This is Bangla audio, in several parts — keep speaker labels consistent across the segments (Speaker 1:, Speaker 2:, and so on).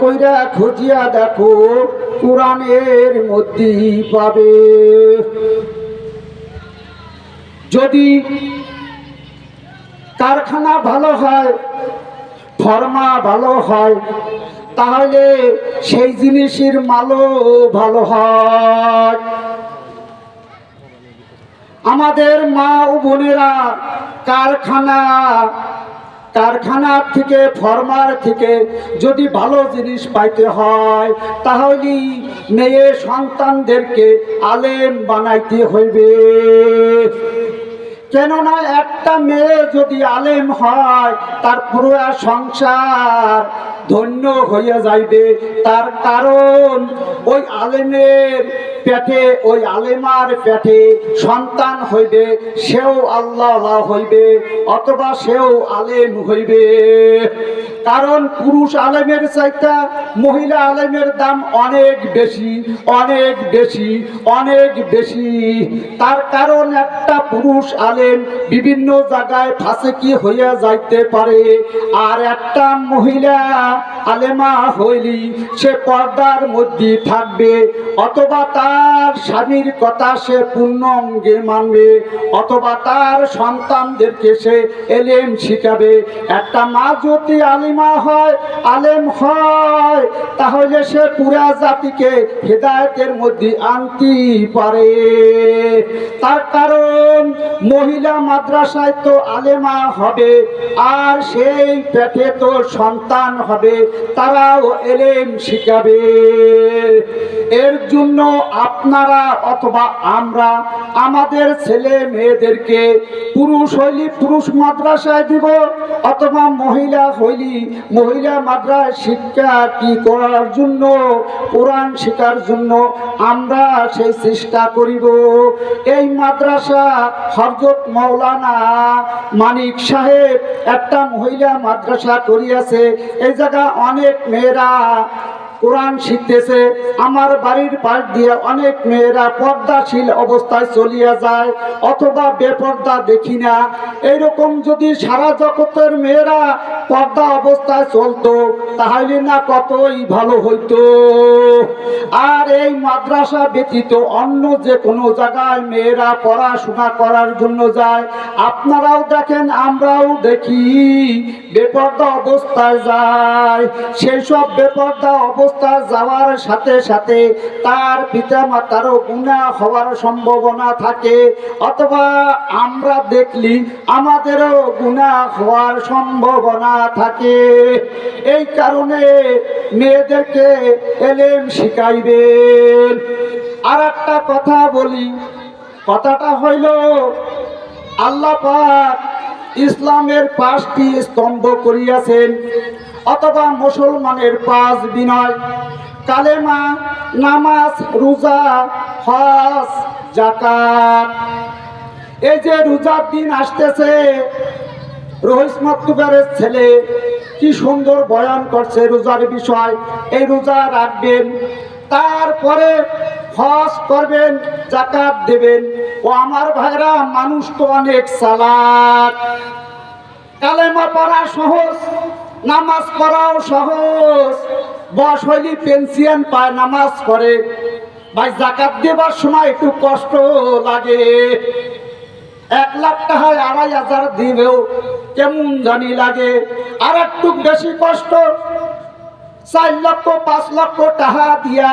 Speaker 1: কইরা খুঁজিয়া দেখো, কোরআনের মধ্যেই পাবে। যদি কারখানা ভালো হয়, ফর্মা ভালো হয়, তাহলে সেই জিনিসের মালও ভালো হয়। আমাদের মা ও বোনেরা কারখানা কারখানার থেকে, ফর্মার থেকে যদি ভালো জিনিস পাইতে হয় তাহলে মেয়ে সন্তানদেরকে আলেম বানাইতে হইবে। কেননা একটা মেয়ে যদি আলেম হয়, তার পুরো সংসার ধন্য হইয়া যাইবে। তার কারণ ওই আলেমের পেটে ওই আলেমার পেটে সন্তান হইবে, সেও আল্লাহ হইবে, অথবা সেও আলেম হইবে। কারণ পুরুষ আলেমের চাইতে মহিলা আলেমের দাম অনেক বেশি অনেক বেশি অনেক বেশি। তার কারণ একটা পুরুষ আলেম বিভিন্ন জায়গায় ফাঁসে কি হইয়া যাইতে পারে, আর একটা মহিলা আলেমা হইলি, সে পর্দার মধ্যে থাকবে, অথবা তার স্বামীর কথা সে পূর্ণ অঙ্গে মানবে, অথবা তার সন্তানদেরকে সে এলেম শিখাবে। একটা মা যদি আলিমা হয়, আলেম হয়, তাহলে সে পুরা জাতিকে হেদায়তের মধ্যে আনতে পারে। তার কারণ, মহিলা মাদ্রাসায় তো আলেমা হবে, আর সেই পেটে তো সন্তান হবে। তারাও এলেম শিখাবে। এর জন্য আপনারা অথবা আমরা আমাদের ছেলে মেয়েদেরকে পুরুষ হইলি পুরুষ মাদ্রাসায় দিব, অথবা মহিলা হইলি মহিলা মাদ্রাস শিক্ষা কি করার জন্য, কোরআন শেখার জন্য আমরা সেই চেষ্টা করিব। এই মাদ্রাসা হরজত মৌলানা মানিক সাহেব একটা মহিলা মাদ্রাসা করিয়াছে, এই জায়গা অনেক মেয়েরা কোরআন শিখতেছে, আমার বাড়ির পাশ দিয়ে অনেক মেয়েরা পর্দাশীল অবস্থায় চলিয়া যায়, অথবা বেপর্দা দেখি না। এইরকম যদি সারা জগতের মেয়েরা পর্দা অবস্থায় চলতো, তাহলে না কতই ভালো হইতো। আর এই মাদ্রাসা ব্যতীত অন্য যে কোনো জায়গায় মেয়েরা পড়াশোনা করার জন্য যায়, আপনারাও দেখেন, আমরাও দেখি বেপর্দা অবস্থায় যায়। সেই সব বেপর্দা অবস্থা যাওয়ার সাথে সাথে তার পিতা মাতারও গুণা হওয়ার সম্ভাবনা থাকে। অথবা আমরা দেখলি আমাদেরও গুণা হওয়ার সম্ভাবনা থাকে। এই কারণে মেয়েদেরকে এলেম শিখাইবেন। আর একটা কথা বলি, কথাটা হইল, আল্লাহ পাক ইসলামের পাঁচটি স্তম্ভ করিয়াছেন। অথবা মুসলমানের পাঁচ বিনয়, কালেমা, নামাজ, রোজা, হজ জাকাত এই যে রোজার দিন আসতেছে রহিস মাতুকারের ছেলে কি সুন্দর বয়ান করছে রোজার বিষয়। এই রোজা রাখবেন, তারপরে হজ করবেন জাকাত দেবেন। ও আমার ভাইরা, মানুষ তো অনেক সালাদ কালেমা পড়া সহজ নামাজ পড়াও সহজ। বস হইলি পেনশন পায়, নামাজ করে ভাই, জাকাত দেবার সময় একটু কষ্ট লাগে। এক লাখ টাকায় আড়াই হাজার দিবেও কেমন জানি লাগে। আর একটু বেশি কষ্ট চার লক্ষ, পাঁচ লক্ষ টাকা দিয়া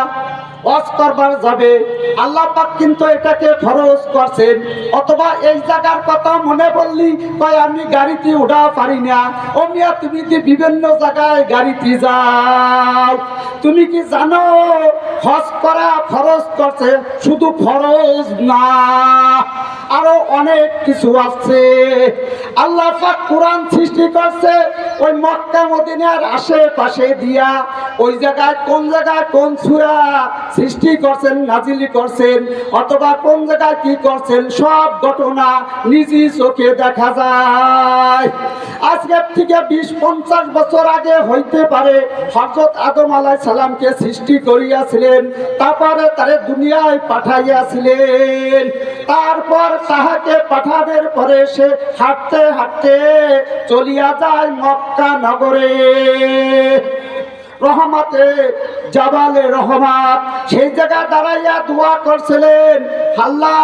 Speaker 1: ওয়াজ করবার যাবে। আল্লাহ পাক কিন্তু এটাকে খরচ করছেন। অথবা এই জায়গার কথা মনে পড়লি, কয়, আমি গাড়িতে উঠা পারি না। ও মিয়া, তুমি কি বিভিন্ন জায়গায় গাড়িতে যাও? তুমি কি জানো, হজ করা খরচ করছে? শুধু খরচ না। আরও অনেক কিছু আছে। আল্লাহ কোরআন সৃষ্টি করছে ওই মক্কা মদিনার আশেপাশে দিয়া ওই জায়গায় কোন জায়গায় কোন সুরা সৃষ্টি করছেন, নাজিলি করছেন, অথবা কোন জায়গায় কি করছেন, সব ঘটনা নিজি চোখে দেখা যায়। আজকের থেকে বিশ, পঞ্চাশ বছর আগে হইতে পারে হজরত আদম আলাই সালামকে সৃষ্টি করিয়াছিলেন, তারপরে তারে দুনিয়ায় পাঠাইয়াছিলেন। তারপর তাহাকে পাঠানোর পরে সে হাঁটতে হাঁটতে চলিয়া যায় মক্কা নগরে। রহমাতে, জাবালে রহমাত। সেই জায়গায় দাঁড়াইয়া দোয়া করছিলেন, আল্লাহ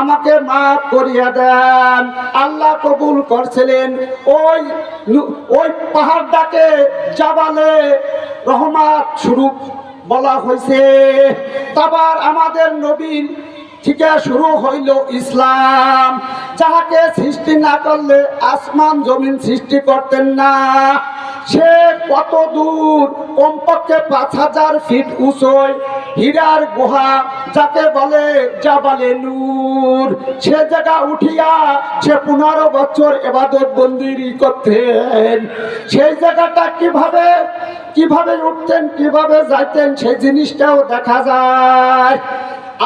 Speaker 1: আমাকে মাফ করিয়া দেন। আল্লাহ কবুল করছিলেন। ওই ওই পাহাড়টাকে জাবালে রহমাত স্বরূপ বলা হয়েছে তারপর আমাদের নবীন থেকে শুরু হইল ইসলাম। যাহাকে সৃষ্টি না করলে আসমান জমিন সৃষ্টি করতেন না। সে কত দূর? কমপক্ষে পাঁচ হাজার ফিট উঁচুয়। হীরার গুহা যাকে বলে জাবালে নূর। সে জায়গা উঠিয়া সে পনেরো বছর এবাদত বন্দিরি করতেন। সেই জায়গাটা কীভাবে কীভাবে উঠতেন, কীভাবে যাইতেন, সেই জিনিসটাও দেখা যায়।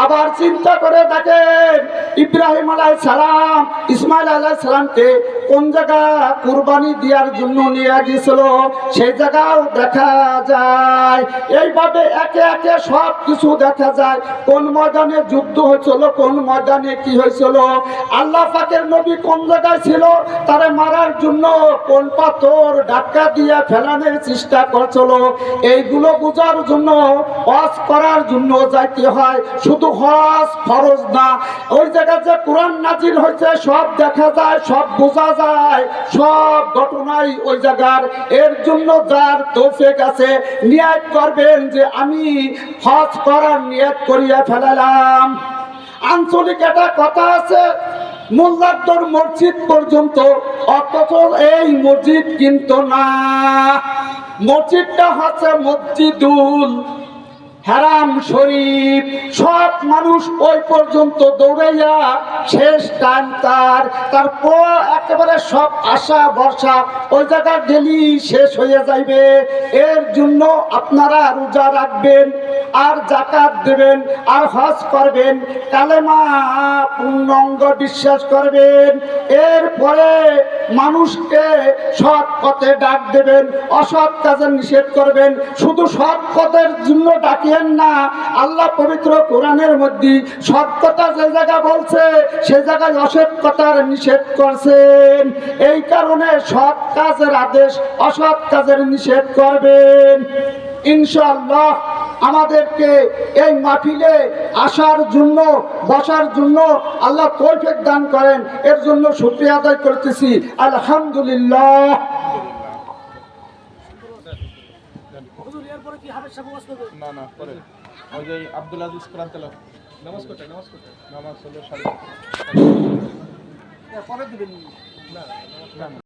Speaker 1: আবার চিন্তা করে দেখেন, ইব্রাহিম আলাই সালাম, ইসমাইল আলাই সালামকে কোন জায়গা কুরবানি দেওয়ার জন্য নিয়ে গিয়েছিল, সেই জায়গাও দেখা যায়। এইভাবে একে একে সব কিছু দেখা যায়। কোন ময়দানে যুদ্ধ হয়েছিল, কোন ময়দানে কি হয়েছিল? আল্লাহ পাকের নবী কোন জায়গায় ছিল? তারে মারার জন্য কোন পাথর ডাক্কা দিয়ে ফেলানোর চেষ্টা করছিল? এইগুলো বোঝার জন্য, হজ করার জন্য যাইতে হয়। শুধু হজ ফরজ না, ওই জায়গায় যে কোরআন নাজিল হয়েছে, সব দেখা যায়, সব বোঝা যায়। সব ঘটনাই ওই জায়গার। এর জন্য যার তৌফিক আছে, নিয়াত করবেন যে আমি হজ করার নিয়াত করিয়া ফেলালাম। আঞ্চলিক একটা কথা আছে মোল্লাদ্দর মসজিদ পর্যন্ত, অথচ এই মসজিদ কিন্তু না। মসজিদটা হচ্ছে মসজিদুল হারাম শরীফ। সব মানুষ ওই পর্যন্ত দৌড়াইয়া শেষ টাইম তার। তারপর একেবারে সব আশা বর্ষা ওই জায়গা গেলি শেষ হয়ে যাইবে। এর জন্য আপনারা রোজা রাখবেন। আর জাকাত দেবেন, আর হজ করবেন, কালেমা পূর্ণাঙ্গ বিশ্বাস করবেন। এরপরে মানুষকে সৎ পথে ডাক দেবেন, অসৎ কাজে নিষেধ করবেন। শুধু সৎ পথের জন্য ডাকিয়েন না, আল্লাহ পবিত্র কোরআনের মধ্যে সৎ কথা যে জায়গা বলছে, সে জায়গায় অসৎ কথার নিষেধ করছেন। এই কারণে সৎ কাজের আদেশ, অসৎ কাজের নিষেধ করবেন। ইনশাআল্লাহ আমাদেরকে এই মাহফিলে আসার জন্য বসার জন্য আল্লাহ তৌফিক দান করেন। এর জন্য শুক্রিয়া আদায় করতেছি। আলহামদুলিল্লাহ।
Speaker 2: না না পরে। ওই যে আব্দুল আজিজ কোরআন তেলাওয়াত। নামাজ করতে নামাজ করতে নামাজ হলো সাড়ে
Speaker 1: পরে দিবেন
Speaker 2: না না।